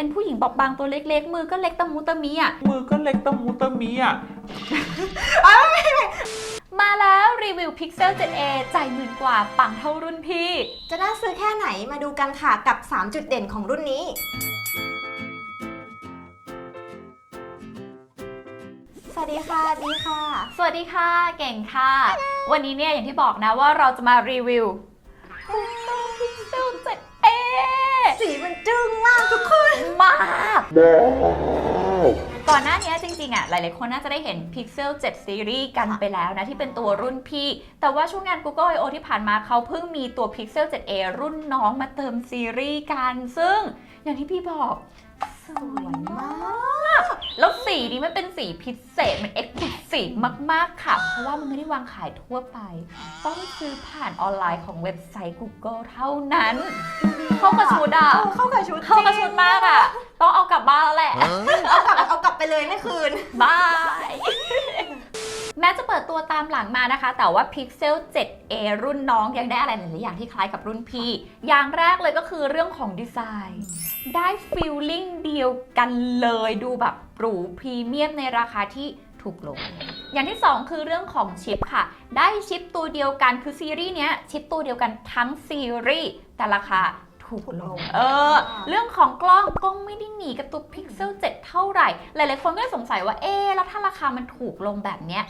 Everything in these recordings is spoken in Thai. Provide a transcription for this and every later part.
เป็นผู้หญิงบอบบางตัวเล็กๆ มือก็เล็กตะมูตะมีอะ มือก็เล็กตะมูตะมีอะ มาแล้วรีวิว Pixel 7a ใจหมื่นกว่าปังเท่ารุ่นพี่ จะน่าซื้อแค่ไหนมาดูกันค่ะกับ 3 จุดเด่นของรุ่นนี้ สวัสดีค่ะดีค่ะ สวัสดีค่ะ เก่งค่ะ วันนี้เนี่ยอย่างที่บอกนะว่าเราจะมารีวิว Pixel 7a สีมันจึ้งมากทุกคนมาก ก่อนหน้านี้จริงๆอะหลายๆคนน่าจะได้เห็น Pixel 7 Series กันไปแล้วนะ ที่เป็นตัวรุ่นพี่ แต่ว่าช่วงงาน Google I/O ที่ผ่านมาเขาเพิ่งมีตัว Pixel 7a รุ่นน้องมาเติมซีรีส์กัน ซึ่งอย่างที่พี่บอก วยมาก แล้วสีนี้มันเป็นสีพิเศษ มันเอ็กซ์คลูซีฟมาก ๆ ค่ะ เพราะว่ามันไม่ได้วางขายทั่วไป ต้องซื้อผ่านออนไลน์ของเว็บไซต์ Google เท่านั้น เข้ากับชุดอะเออเข้ากับชุดเข้ากับชุดมากอะ ต้องเอากลับบ้านแล้วแหละ เอากลับเอากลับไปเลยไม่คืน บาย แม้จะเปิดตัวตามหลังมานะคะ แต่ว่า Pixel 7a รุ่นน้องยังได้อะไรหลาย ๆ อย่างที่คล้ายกับรุ่นพี่ อย่างแรกเลยก็คือเรื่องของดีไซน์ ได้ฟีลลิ่งเดียวกันเลยดูแบบหรูพรีเมียมในราคาที่ถูกลง อย่างที่ 2 คือเรื่องของชิปค่ะ ได้ชิปตัวเดียวกันคือซีรีส์เนี้ยชิปตัวเดียวกันทั้งซีรีส์แต่ราคาถูกลง เออ เรื่องของกล้องกล้องไม่ได้หนีกับตัว Pixel 7 เท่าไหร่ หลายๆคนก็เลยสงสัยว่า เอ๊ะแล้วถ้าราคามันถูกลงแบบเนี้ย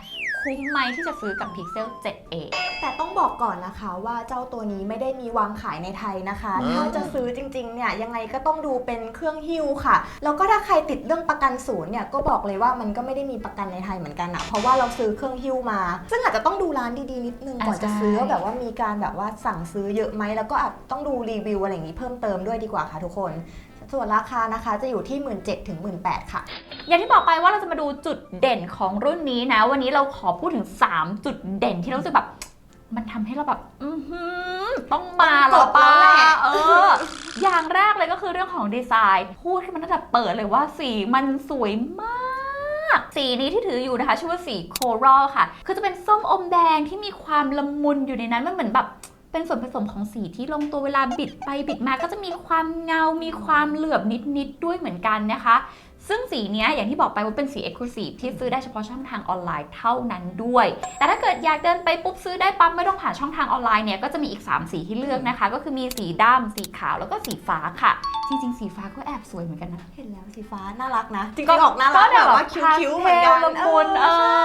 คุ้มไหมที่จะซื้อกับ Pixel 7a แต่ต้องบอกก่อนนะคะว่าเจ้าตัวนี้ไม่ได้มีวางขายในไทยนะคะอืมถ้าจะซื้อจริงๆ เนี่ยยังไงก็ต้องดูเป็นเครื่องฮิ้วค่ะ แล้วก็ถ้าใครติดเรื่องประกันศูนย์เนี่ยก็บอกเลยว่ามันก็ไม่ได้มีประกันในไทยเหมือนกันอะเพราะว่าเราซื้อเครื่องฮิ้วมา ซึ่งอาจจะต้องดูร้านดีๆนิดนึงก่อนจะซื้อว่าแบบว่ามีการแบบว่าสั่งซื้อเยอะไหมแล้วก็อาจต้องดูรีวิวอะไรอย่างนี้เพิ่มเติมด้วยดีกว่าค่ะทุกคน ส่วนราคานะคะจะอยู่ที่ 1 7ื่นถึงหมื่นแค่ะ อย่างที่บอกไปว่าเราจะมาดูจุดเด่นของรุ่นนี้นะ วันนี้เราขอพูดถึง 3 จุดเด่นที่เรารู้สึกแบบ มันทำให้เราแบบ อือหือต้องมาแล้วต้องกดป้าแล้วแหละเออ อย่างแรกเลยก็คือเรื่องของดีไซน์ พูดให้มันตั้งแต่เปิดเลยว่าสีมันสวยมากสีนี้ที่ถืออยู่นะคะ ชื่อว่าสีโครัลค่ะ คือจะเป็นส้มอมแดงที่มีความละมุนอยู่ในนั้นมันเหมือนแบบ เป็นส่วนผสมของสีที่ลงตัวเวลาบิดไปบิดมาก็จะมีความเงา มีความเหลือบนิดๆด้วยเหมือนกันนะคะ ซึ่งสีเนี้ยอย่างที่บอกไปว่าเป็นสี Exclusive ที่ซื้อได้เฉพาะช่องทางออนไลน์เท่านั้นด้วย แต่ถ้าเกิดอยากเดินไปปุ๊บซื้อได้ปั๊บไม่ต้องผ่านช่องทางออนไลน์เนี่ยก็จะมีอีก 3 สีที่เลือกนะคะ ก็คือมีสีดำสีขาวแล้วก็สีฟ้าค่ะ จริงๆสีฟ้าก็แอบสวยเหมือนกันนะ เห็นแล้วสีฟ้าน่ารักนะจริงก็ๆออกน่ารักก็แบแบบบว่าว่าคิ้วๆเหมือนกันพาสเทลละมุนเออใช่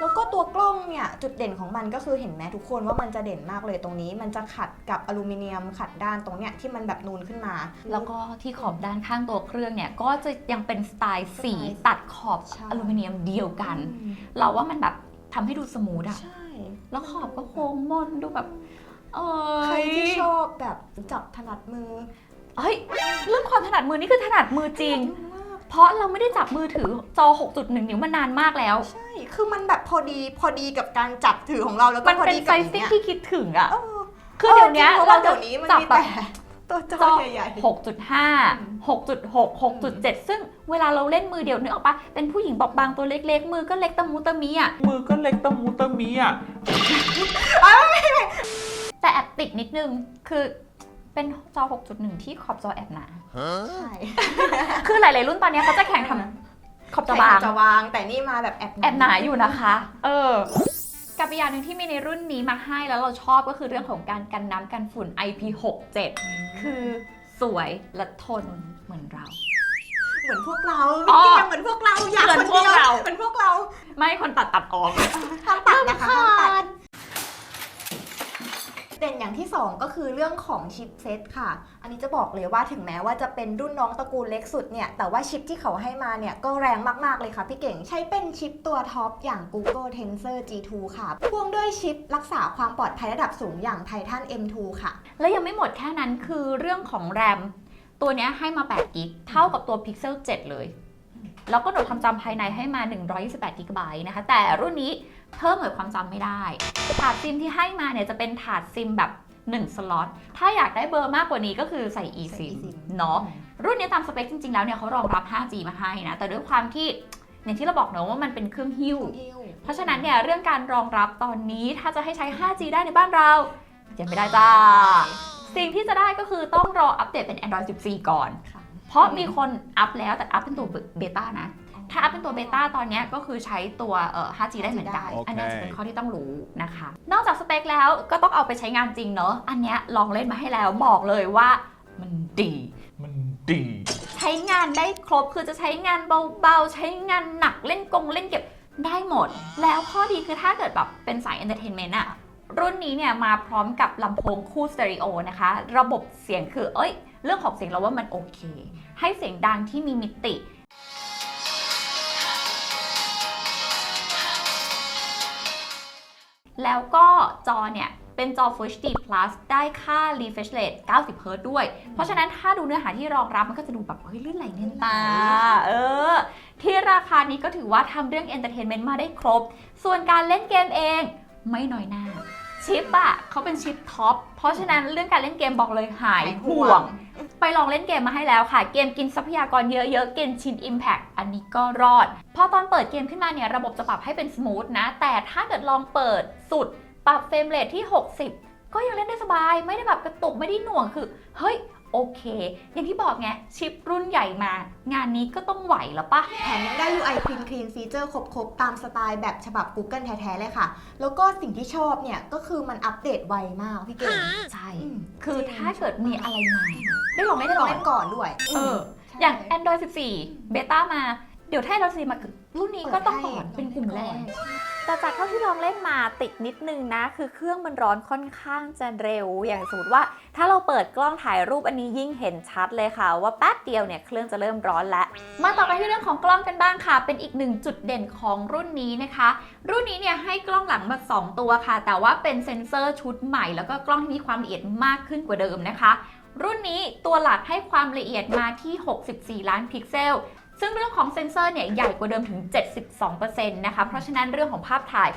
แล้วก็ตัวกล้องเนี่ยจุดเด่นของมันก็คือเห็นไหมทุกคนว่ามันจะเด่นมากเลยตรงนี้ มันจะขัดกับอลูมิเนียมขัดด้านตรงเนี้ยที่มันแบบนูนขึ้นมา แล้วก็ที่ขอบด้านข้างตัวเครื่องเนี่ยก็จะยังเป็นสไตล์สีสไตล์ตัดขอบใช่อลูมิเนียมเดียวกันอืมเราว่ามันแบบทำให้ดูสมูทอะใช่ แล้วขอบก็โค้งมนดูแบบเอใครอที่ชอบแบบจับถนัดมือ เฮ้ยเรื่องความถนัดมือนี่คือถนัดมือจริงมากเพราะเราไม่ได้จับมือถือจอ 6.1 นิ้วมานานมากแล้ว ใช่ คือมันแบบพอดีพอดีกับการจับถือของเราแล้วก็มันพอเป็นดีไซกับซิ่งเนี้ยที่คิดถึงอะ เออคือเดี๋ยวเนี้ยออจริงๆเพราะเราว่าจะเดี๋ยวนี้มันจับมีแบบ แต่ตัวจจออใหญ่6.5 6.6 6.7 ซึ่งเวลาเราเล่นมือเดียวนึกออกปะเป็นผู้หญิงบอบบางตัวเล็กๆ มือก็เล็กตะมูตะมีอะมือก็เล็กตะมูตะมีอะ แต่แอบติดนิดนึง คือ เป็นจอ 6.1 ที่ขอบจอแอบหนาๆใช่คือหลายๆรุ่นตอนเนี้ยเขาจะแข่งทำขอบจอบาง จะวางแต่นี่มาแบบแอบแอบหนาอยู่นะคะ เออ กับอีกอย่างหนึ่งที่มีในรุ่นนี้มาให้แล้วเราชอบก็คือเรื่องของการกันน้ำกันฝุ่น IP67 คือสวยและทนเหมือนเรา เหมือนพวกเราอ๋อพี่เกมเหมือนพวกเราอยากเหมือนคนดียพวกเรา เหมือนพวกเรา ไม่คนตัดตัดออก ห้ามตัดนะคะห้ามตัดเด่นอย่างที่ 2 ก็คือเรื่องของชิปเซตค่ะ อันนี้จะบอกเลยว่าถึงแม้ว่าจะเป็นรุ่นน้องตระกูลเล็กสุดเนี่ย แต่ว่าชิปที่เขาให้มาเนี่ยก็แรงมากๆเลยค่ะพี่เก่ง ใช้เป็นชิปตัวท็อปอย่าง Google Tensor G2 ค่ะ พ่วงด้วยชิปรักษาความปลอดภัยระดับสูงอย่าง Titan M2 ค่ะ และยังไม่หมดแค่นั้นคือเรื่องของแรมตัวนี้ให้มา8กิกเท่ากับตัว Pixel 7 เลย แล้วก็หน่วยความจำภายในให้มา 128กิกะไบต์นะคะ แต่รุ่นนี้เพิ่มหน่วยความจำไม่ได้ ถาดซิมที่ให้มาเนี่ยจะเป็นถาดซิมแบบ1สล็อต ถ้าอยากได้เบอร์มากกว่านี้ก็คือใส่ eSIM เนาะ รุ่นนี้ตามสเปคจริง ๆ แล้วเนี่ยเขารองรับ 5G มาให้นะ แต่ด้วยความที่อย่างที่เราบอกเนอะว่ามันเป็นเครื่องหิ้ว เพราะฉะนั้นเนี่ยเรื่องการรองรับตอนนี้ถ้าจะให้ใช้ 5G ได้ในบ้านเรายังไม่ได้จ้า สิ่งที่จะได้ก็คือต้องรออัปเดตเป็น Android 14 ก่อนค่ะ เพเพราะมีคนอัพแล้วแต่อัพเป็นตัวเบต้านะ ถ้าอัพเป็นตัวเบต้าตอนเนี้ยก็คือใช้ตัวเอ่อ 5G ได้เหมือนกันโอเคอันเนี้ยจะเป็นข้อที่ต้องรู้นะคะ นอกจากสเปคแล้วก็ต้องเอาไปใช้งานจริงเนอะอันเนี้ยลองเล่นมาให้แล้วบอกเลยว่ามันดีมันดีใช้งานได้ครบคือจะใช้งานเบาๆ ใช้งานหนักเล่นกงเล่นเก็บได้หมด แล้วข้อดีคือถ้าเกิดแบบเป็นสายเอนเตอร์เทนเมนต์อะรุ่นนี้เนี่ยมาพร้อมกับลำโพงคู่สเตอริโอนะคะ ระบบเสียงคือเอ้ย เรื่องของเสียงเราว่ามันโอเค ให้เสียงดังที่มีมิติ แล้วก็จอเนี่ยเป็นจอ Full HD Plus ได้ค่า refresh rate 90 Hz ด้วย เพราะฉะนั้นถ้าดูเนื้อหาที่รองรับมันก็จะดูแบบเฮ้ยลื่นไหลเนียนตา เออ ที่ราคานี้ก็ถือว่าทำเรื่อง entertainment มาได้ครบ ส่วนการเล่นเกมเองไม่น้อยหน้า ชิปอะเขาเป็นชิปท็อป เพราะฉะนั้นเรื่องการเล่นเกมบอกเลยหายห่วง ไปลองเล่นเกมมาให้แล้วค่ะ เกมกินทรัพยากรเยอะๆ เกมชิน Impact อันนี้ก็รอด พอตอนเปิดเกมขึ้นมาเนี่ยระบบจะปรับให้เป็นสมูทนะ แต่ถ้าเกิดลองเปิดสุด ปรับเฟรมเรทที่ 60 ก็ยังเล่นได้สบาย ไม่ได้แบบกระตุกไม่ได้หน่วงคือ เฮ้ย โอเค อย่างที่บอกไงชิปรุ่นใหญ่มา งานนี้ก็ต้องไหวแล้วปะ แถมยังได้ UI Clean Clean ฟีเจอร์ครบๆ ตามสไตล์แบบฉบับ Google แท้ๆเลยค่ะ แล้วก็สิ่งที่ชอบเนี่ย ก็คือมันอัปเดตไวมากพี่เก่งใช่ อืมคือถ้าเกิดมีอะไรใหม่ได้ลองไม่เล่นได้ลก่องอน เล่นก่อนด้วยเออ อย่าง Android 14 เบต้ามา เดี๋ยวถ้า Android 14มารุ่นนี้ก็ต้องก่อนเป็นกลุ่มแรก แต่จากเท่าที่ลองเล่นมาติดนิดนึงนะ คือเครื่องมันร้อนค่อนข้างจะเร็ว อย่างสมมติว่า ถ้าเราเปิดกล้องถ่ายรูปอันนี้ยิ่งเห็นชัดเลยค่ะ ว่าแป๊บเดียวเนี่ยเครื่องจะเริ่มร้อนแล้ว มาต่อกันที่เรื่องของกล้องกันบ้างค่ะ เป็นอีกหนึ่งจุดเด่นของรุ่นนี้นะคะ รุ่นนี้เนี่ยให้กล้องหลังมา 2 ตัวค่ะ แต่ว่าเป็นเซ็นเซอร์ชุดใหม่ แล้วก็กล้องที่มีความละเอียดมากขึ้นกว่าเดิมนะคะรุ่นนี้ตัวหลักให้ความละเอียดมาที่ 64 ล้านพิกเซล ซึ่งเรื่องของเซ็นเซอร์เนี่ยใหญ่กว่าเดิมถึง 72%นะคะ เพราะฉะนั้นเรื่องของภาพถ่าย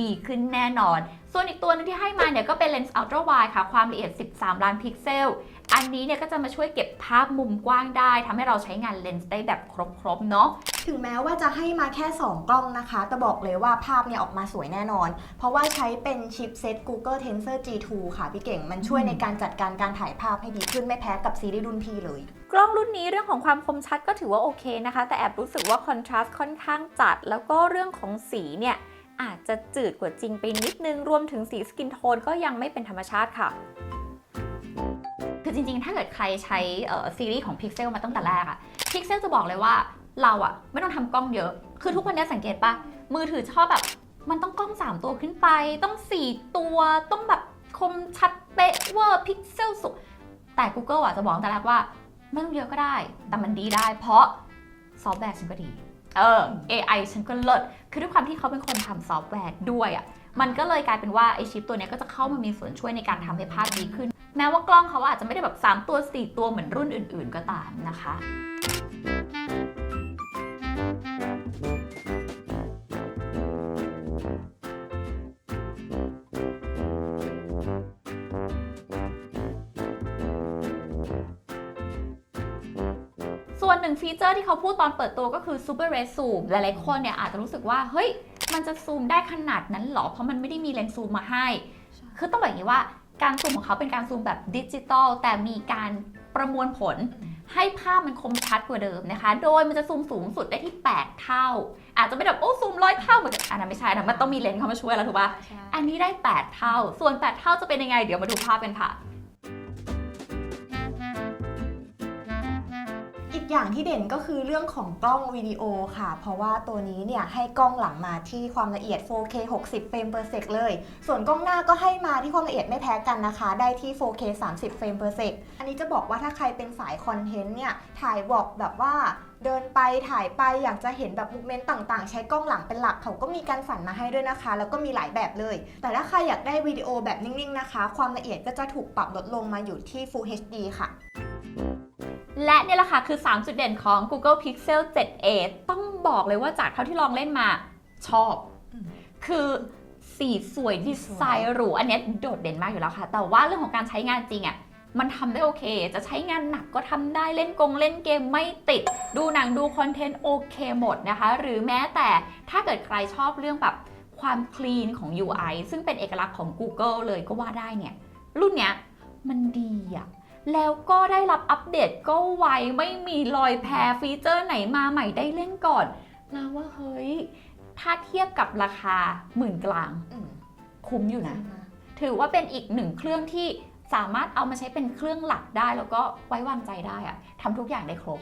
ดีขึ้นแน่นอน ส่วนอีกตัวหนึงที่ให้มาเนี่ยก็เป็นเลนส์อัลตร้าไวค่ะ ความละเอียด 13 ล้านพิกเซล อันนี้เนี่ยก็จะมาช่วยเก็บภาพมุมกว้างได้ ทำให้เราใช้งานเลนส์ได้แบบครบๆเนาะถึงแม้ว่าจะให้มาแค่ 2 กล้องนะคะ แต่บอกเลยว่าภาพเนี่ยออกมาสวยแน่นอน เพราะว่าใช้เป็นชิปเซต Google Tensor G2 ค่ะพี่เก่ง มันช่วยในการจัดการการถ่ายภาพให้ดีขึ้นไม่แพ้กับซีรีส์รุ่นพี่เลย กล้องรุ่นนี้เรื่องของความคมชัดก็ถือว่าโอเคนะคะ แต่แอบรู้สึกว่าคอนทราสต์ค่อนข้างจัด แล้วก็เรื่องของสีเนี่ยอาจจะจืดกว่าจริงไปนิดนึง รวมถึงสีสกินโทนก็ยังไม่เป็นธรรมชาติค่ะ คือจริงๆ ถ้าเกิดใครใช้ซีรีส์ของ Pixel มาตั้งแต่แรกอะ Pixel จะบอกเลยว่าเราอะไม่ต้องทำกล้องเยอะ คือทุกวันนี้สังเกตปะมือถือชอบแบบ มันต้องกล้อง 3 ตัวขึ้นไป ต้อง 4 ตัว ต้องแบบคมชัดเป๊ะเวอร์พิกเซลสุดแต่ Google อะจะบอกแต่แรกว่า ไม่ต้องเยอะก็ได้ แต่มันดีได้เพราะซอฟต์แวร์ฉันก็ดี เออ AI ฉันก็เลิศ คือด้วยความที่เขาเป็นคนทำซอฟต์แวร์ด้วยอะมันก็เลยกลายเป็นว่าไอชิปตัวนี้ก็จะเข้ามามีส่วนช่วยในการทำให้ภาพดีขึ้น แม้ว่ากล้องเขาอาจจะไม่ได้แบบ 3 ตัว 4 ตัวเหมือนรุ่นอื่น ๆ ก็ตามนะคะ เจอร์ที่เขาพูดตอนเปิดตัวก็คือ Super Red Zoom หลายๆคนเนี่ยอาจจะรู้สึกว่า เฮ้ย มันจะซูมได้ขนาดนั้นเหรอ เพราะมันไม่ได้มีเลนส์ซูมมาให้ คือต้องบอกอย่างนี้ว่าการซูมของเขาเป็นการซูมแบบดิจิตอลแต่มีการประมวลผลให้ภาพมันคมชัดกว่าเดิมนะคะ โดยมันจะซูมสูงสุดได้ที่ 8 เท่า อาจจะไม่แบบโอ้ซูมร้อยเท่าเหมือนกันอันนั้นไม่ใช่นะมันต้องมีเลนส์เข้ามาช่วยแล้วถูกปะอันนี้ได้ 8 เท่า ส่วน 8 เท่าจะเป็นยังไง เดี๋ยวมาดูภาพกันค่ะ กอย่างที่เด่นก็คือเรื่องของกล้องวิดีโอค่ะ เพราะว่าตัวนี้เนี่ยให้กล้องหลังมาที่ความละเอียด 4K 60 เฟรม per sec เลย ส่วนกล้องหน้าก็ให้มาที่ความละเอียดไม่แพ้กันนะคะ ได้ที่ 4K 30 เฟรม per sec อันนี้จะบอกว่าถ้าใครเป็นสายคอนเทนต์เนี่ย ถ่ายวอกแบบว่าเดินไปถ่ายไปอยากจะเห็นแบบมูเมนต์ต่างๆ ใช้กล้องหลังเป็นหลักเขาก็มีการสั่นมาให้ด้วยนะคะ แล้วก็มีหลายแบบเลย แต่ถ้าใครอยากได้วิดีโอแบบนิ่งๆนะคะ ความละเอียดก็จะถูกปรับลดลงมาอยู่ที่ Full HD ค่ะ และเนี่ยแหละค่ะคือ 3 จุดเด่นของ Google Pixel 7a ต้องบอกเลยว่าจากเท่าที่ลองเล่นมาชอบ คือสีสวยดีไซน์หรู อันนี้โดดเด่นมากอยู่แล้วค่ะ แต่ว่าเรื่องของการใช้งานจริงอะ่ะมันทำได้โอเค จะใช้งานหนักก็ทำได้เล่นกงเล่นเกมไม่ติด ดูหนังดูคอนเทนต์โอเคหมดนะคะ หรือแม้แต่ถ้าเกิดใครชอบเรื่องแบบความคลีนของ UI ซึ่งเป็นเอกลักษณ์ของ Google เลยก็ว่าได้เนี่ย รุ่นเนี้ยมันดีอะ แล้วก็ได้รับอัปเดตก็ไวไม่มีรอยแพรฟีเจอร์ไหนมาใหม่ได้เล่นก่อนเราว่าเฮ้ย ถ้าเทียบกับราคาหมื่นกลางอืมคุ้มอยู่นะ ถือว่าเป็นอีกหนึ่งเครื่องที่สามารถเอามาใช้เป็นเครื่องหลักได้ แล้วก็ไว้วางใจได้อะทำทุกอย่างได้ครบ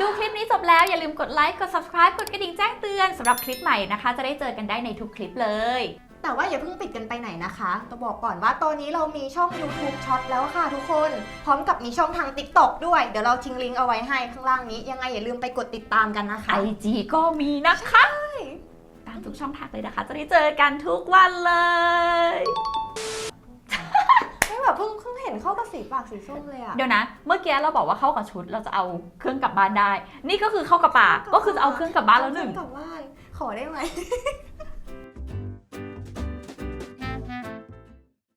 ดูคลิปนี้จบแล้ว อย่าลืมกดไลค์ กด subscribe กดกระดิ่งแจ้งเตือนสำหรับคลิปใหม่นะคะ จะได้เจอกันได้ในทุกคลิปเลย แต่ว่าอย่าเพิ่งปิดกันไปไหนนะคะต้องบอกก่อนว่าตอนนี้เรามีช่อง YouTube ช็อตแล้วค่ะทุกคน พร้อมกับมีช่องทาง TikTok ด้วย เดี๋ยวเราทิ้งลิงก์เอาไว้ให้ข้างล่างนี้ ยังไงอย่าลืมไปกดติดตามกันนะคะ IG ก็มีนะคะ ตามทุกช่องทางเลยนะคะ จะได้เจอกันทุกวันเลย ไม่แบบเพิ่งเพิ่งเห็นเข้ากับสีปากสีส้มเลยอะ เดี๋ยวนะ เมื่อกี้เราบอกว่าเข้ากับชุดเราจะเอาเครื่องกลับบ้านได้ นี่ก็คือเข้ากับปาก ก็คือจะเอาเครื่องกลับบ้านแล้วหนึ่ง กลับบ้านขอได้ไหม